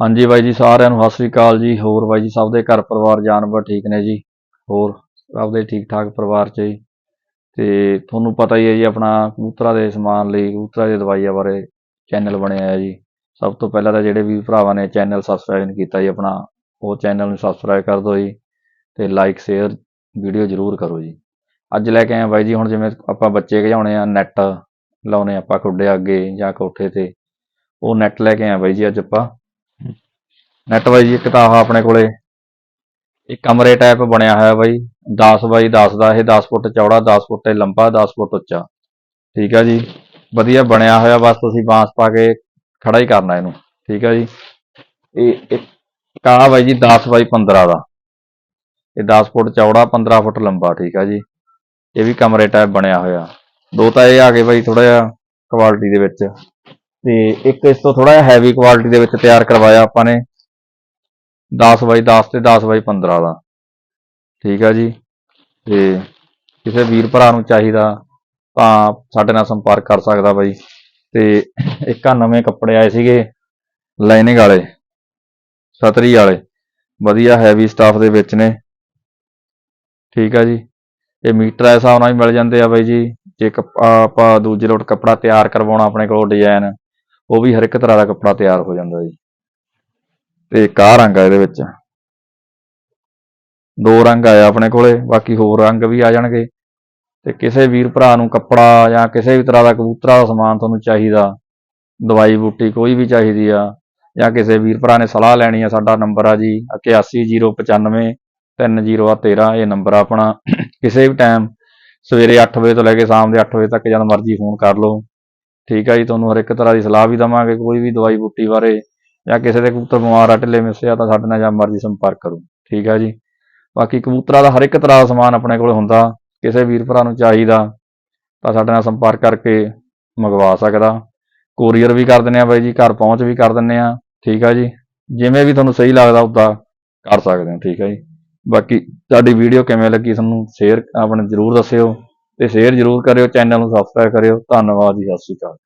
ਹਾਂਜੀ ਬਾਈ ਜੀ, ਸਾਰਿਆਂ ਨੂੰ ਸਤਿ ਸ੍ਰੀ ਅਕਾਲ ਜੀ। ਹੋਰ ਬਾਈ ਜੀ, ਸਭ ਦੇ ਘਰ ਪਰਿਵਾਰ, ਜਾਨਵਰ ਠੀਕ ਨੇ ਜੀ? ਹੋਰ ਸਭ ਦੇ ਠੀਕ ਠਾਕ ਪਰਿਵਾਰ ਚ ਜੀ? ਤੇ ਤੁਹਾਨੂੰ ਪਤਾ ਹੀ ਹੈ ਜੀ, ਆਪਣਾ ਕਬੂਤਰਾਂ ਦੇ ਸਮਾਨ ਲਈ, ਕਬੂਤਰਾਂ ਦੀ ਦਵਾਈਆਂ ਬਾਰੇ ਚੈਨਲ ਬਣਿਆ ਹੈ ਜੀ। ਸਭ ਤੋਂ ਪਹਿਲਾਂ ਤਾਂ ਜਿਹੜੇ ਵੀ ਭਰਾਵਾਂ ਨੇ ਚੈਨਲ ਸਬਸਕ੍ਰਾਈਬ ਨਹੀਂ ਕੀਤਾ ਜੀ, ਆਪਣਾ ਉਹ ਚੈਨਲ ਨੂੰ ਸਬਸਕ੍ਰਾਈਬ ਕਰ ਦਿਓ ਜੀ ਤੇ ਲਾਈਕ ਸ਼ੇਅਰ ਵੀਡੀਓ ਜ਼ਰੂਰ ਕਰੋ ਜੀ। ਅੱਜ ਲੈ ਕੇ ਆਏ ਬਾਈ ਜੀ, ਹੁਣ ਜਿਵੇਂ ਆਪਾਂ ਬੱਚੇ ਘਜਾਉਣੇ ਆ ਨੈਟ ਲਾਉਣੇ ਆਪਾਂ ਖੁੱਡੇ ਅੱਗੇ ਜਾਂ ਕੋਠੇ ਤੇ, ਉਹ ਨੈਟ ਲੈ ਕੇ ਆਏ ਹਾਂ ਬਾਈ ਜੀ ਅੱਜ ਆਪਾਂ। ਨੈਟ ਬਾਈ ਜੀ, ਇੱਕ ਤਾਂ ਆਹ ਆਪਣੇ ਕੋਲੇ ਇੱਕ ਕਮਰੇ ਟਾਈਪ ਬਣਿਆ ਹੋਇਆ ਬਾਈ 10 ਬਾਈ 10 ਦਾ, ਇਹ 10 ਫੁੱਟ ਚੌੜਾ 10 ਫੁੱਟ ਲੰਬਾ 10 ਫੁੱਟ ਉੱਚਾ। ਠੀਕ ਆ ਜੀ? ਵਧੀਆ ਬਣਿਆ ਹੋਇਆ, ਬਸ ਤੁਸੀਂ ਬਾਂਸ ਪਾ ਕੇ ਖੜਾ ਹੀ ਕਰਨਾ ਇਹਨੂੰ। ਠੀਕ ਆ ਜੀ? ਇਹ ਇੱਕ ਆਹ ਬਾਈ ਜੀ 10 ਬਾਈ 15 ਦਾ। ਇਹ 10 ਫੁੱਟ ਚੌੜਾ 15 ਫੁੱਟ ਲੰਬਾ, ਠੀਕ ਆ ਜੀ? ਇਹ ਵੀ ਕਮਰੇ ਟਾਈਪ ਬਣਿਆ ਹੋਇਆ। ਦੋ ਤਾਂ ਇਹ ਆ ਗਏ ਬਾਈ ਥੋੜਾ ਜਿਹਾ ਕੁਆਲਿਟੀ ਦੇ ਵਿੱਚ। ਤੇ ਇੱਕ ਇਸ ਤੋਂ ਥੋੜਾ ਜਿਹਾ ਹੈਵੀ ਕੁਆਲਿਟੀ ਦੇ ਵਿੱਚ ਤਿਆਰ ਕਰਵਾਇਆ ਆਪਾਂ ਨੇ। 10 ਬਾਈ 10 ਤੇ 10 ਬਾਈ 15 ਦਾ। ਠੀਕ ਆ ਜੀ। ਤੇ ਕਿਸੇ ਵੀਰ ਭਰਾ ਨੂੰ ਚਾਹੀਦਾ ਤਾਂ ਸਾਡੇ ਨਾਲ ਸੰਪਰਕ ਕਰ ਸਕਦਾ ਬਾਈ। ਤੇ ਇੱਕ ਆ ਨਵੇਂ ਕੱਪੜੇ ਆਏ ਸੀਗੇ ਲਾਈਨਿੰਗ ਵਾਲੇ ਸਤਰੀ ਵਾਲੇ। ਵਧੀਆ ਹੈਵੀ ਸਟਾਫ ਦੇ ਵਿੱਚ ਨੇ। ਠੀਕ ਆ ਜੀ। ਇਹ ਮੀਟਰ ਇਸ ਹਿਸਾਬ ਨਾਲ ਹੀ ਮਿਲ ਜਾਂਦੇ ਆ ਬਾਈ ਜੀ। ਜੇ ਕੱਪ- ਆਪਾਂ ਦੂਜੇ ਲੋਟ ਕੱਪੜਾ ਤਿਆਰ ਕਰਵਾਉਣਾ ਆਪਣੇ ਕੋਲ ਡਿਜ਼ਾਈਨ ਉਹ ਵੀ ਹਰ ਇੱਕ ਤਰ੍ਹਾਂ ਦਾ ਕੱਪੜਾ ਤਿਆਰ ਹੋ ਜਾਂਦਾ ਜੀ। ਤੇ ਇੱਕ ਰੰਗ ਆ ਇਹਦੇ ਵਿੱਚ। ਦੋ ਰੰਗ ਆਏ ਆਪਣੇ ਕੋਲੇ, ਬਾਕੀ ਹੋਰ ਰੰਗ ਵੀ ਆ ਜਾਣਗੇ। ਤੇ ਕਿਸੇ ਵੀਰ ਭਰਾ ਨੂੰ ਕੱਪੜਾ ਜਾਂ ਕਿਸੇ ਵੀ ਤਰ੍ਹਾਂ ਦਾ ਕਬੂਤਰਾਂ ਦਾ ਸਮਾਨ ਤੁਹਾਨੂੰ ਚਾਹੀਦਾ, ਦਵਾਈ ਬੂਟੀ ਕੋਈ ਵੀ ਚਾਹੀਦੀ ਆ, ਜਾਂ ਕਿਸੇ ਵੀਰ ਭਰਾ ਨੇ ਸਲਾਹ ਲੈਣੀ ਆ, ਸਾਡਾ ਨੰਬਰ ਆ ਜੀ 81095 3013 ਇਹ ਨੰਬਰ ਆਪਣਾ। ਕਿਸੇ ਵੀ ਟਾਈਮ ਸਵੇਰੇ 8 ਵਜੇ ਤੋਂ ਲੈ ਕੇ ਸ਼ਾਮ ਦੇ 8 ਵਜੇ ਤੱਕ ਜਦ ਮਰਜ਼ੀ ਫੋਨ ਕਰ ਲਓ। ਠੀਕ ਆ ਜੀ, ਤੁਹਾਨੂੰ ਹਰ ਇੱਕ ਤਰ੍ਹਾਂ ਦੀ ਸਲਾਹ ਵੀ ਦਵਾਂਗੇ, ਕੋਈ ਵੀ ਦਵਾਈ ਬੂਟੀ ਬਾਰੇ। ਜਾਂ ਕਿਸੇ ਦੇ ਕਬੂਤਰ ਬਿਮਾਰ ਆ, ਢਿੱਲੇ ਮਿੱਸੇ ਆ, ਤਾਂ ਸਾਡੇ ਨਾਲ ਜਾਂ ਮਰਜ਼ੀ ਸੰਪਰਕ ਕਰੋ। ਠੀਕ ਆ ਜੀ? ਬਾਕੀ ਕਬੂਤਰਾਂ ਦਾ ਹਰ ਇੱਕ ਤਰ੍ਹਾਂ ਦਾ ਸਮਾਨ ਆਪਣੇ ਕੋਲ ਹੁੰਦਾ। ਕਿਸੇ ਵੀਰ ਭਰਾ ਨੂੰ ਚਾਹੀਦਾ, ਤਾਂ ਸਾਡੇ ਨਾਲ ਸੰਪਰਕ ਕਰਕੇ ਮੰਗਵਾ ਸਕਦਾ। ਕੋਰੀਅਰ ਵੀ ਕਰ ਦਿੰਦੇ ਆ ਬਾਈ ਜੀ, ਘਰ ਪਹੁੰਚ ਵੀ ਕਰ ਦਿੰਦੇ ਆ। ਠੀਕ ਆ ਜੀ? ਜਿਵੇਂ ਵੀ ਤੁਹਾਨੂੰ ਸਹੀ ਲੱਗਦਾ ਉਦਾਂ ਕਰ ਸਕਦੇ ਹੋ ਠੀਕ ਆ ਜੀ? ਬਾਕੀ ਤੁਹਾਡੀ ਵੀਡੀਓ ਕਿਵੇਂ ਲੱਗੀ ਤੁਹਾਨੂੰ ਸ਼ੇਅਰ ਆਪਣੇ ਜਰੂਰ ਦੱਸਿਓ ਤੇ ਸ਼ੇਅਰ ਜਰੂਰ ਕਰਿਓ ਚੈਨਲ ਨੂੰ ਸਬਸਕ੍ਰਾਈਬ ਕਰਿਓ। ਧੰਨਵਾਦ ਜੀ, ਸਤਿ ਸ਼੍ਰੀ ਅਕਾਲ।